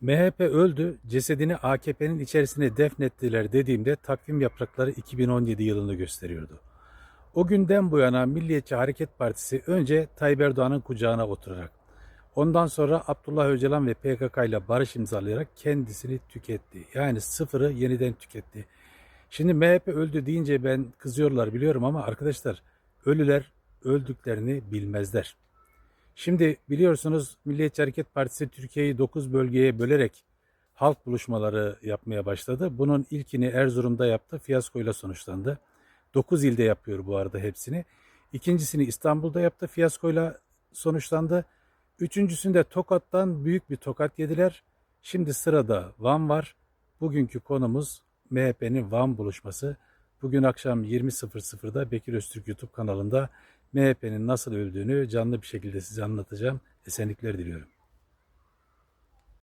MHP öldü, cesedini AKP'nin içerisine defnettiler dediğimde takvim yaprakları 2017 yılını gösteriyordu. O günden bu yana Milliyetçi Hareket Partisi önce Tayyip Erdoğan'ın kucağına oturarak, ondan sonra Abdullah Öcalan ve PKK ile barış imzalayarak kendisini tüketti. Yani sıfırı yeniden tüketti. Şimdi MHP öldü deyince ben kızıyorlar biliyorum ama arkadaşlar ölüler öldüklerini bilmezler. Şimdi biliyorsunuz Milliyetçi Hareket Partisi Türkiye'yi 9 bölgeye bölerek halk buluşmaları yapmaya başladı. Bunun ilkini Erzurum'da yaptı, fiyaskoyla sonuçlandı. 9 ilde yapıyor bu arada hepsini. İkincisini İstanbul'da yaptı, fiyaskoyla sonuçlandı. Üçüncüsünde Tokat'tan büyük bir tokat yediler. Şimdi sırada Van var. Bugünkü konumuz MHP'nin Van buluşması. Bugün akşam 20.00'da Bekir Öztürk YouTube kanalında MHP'nin nasıl öldüğünü canlı bir şekilde size anlatacağım. Esenlikler diliyorum.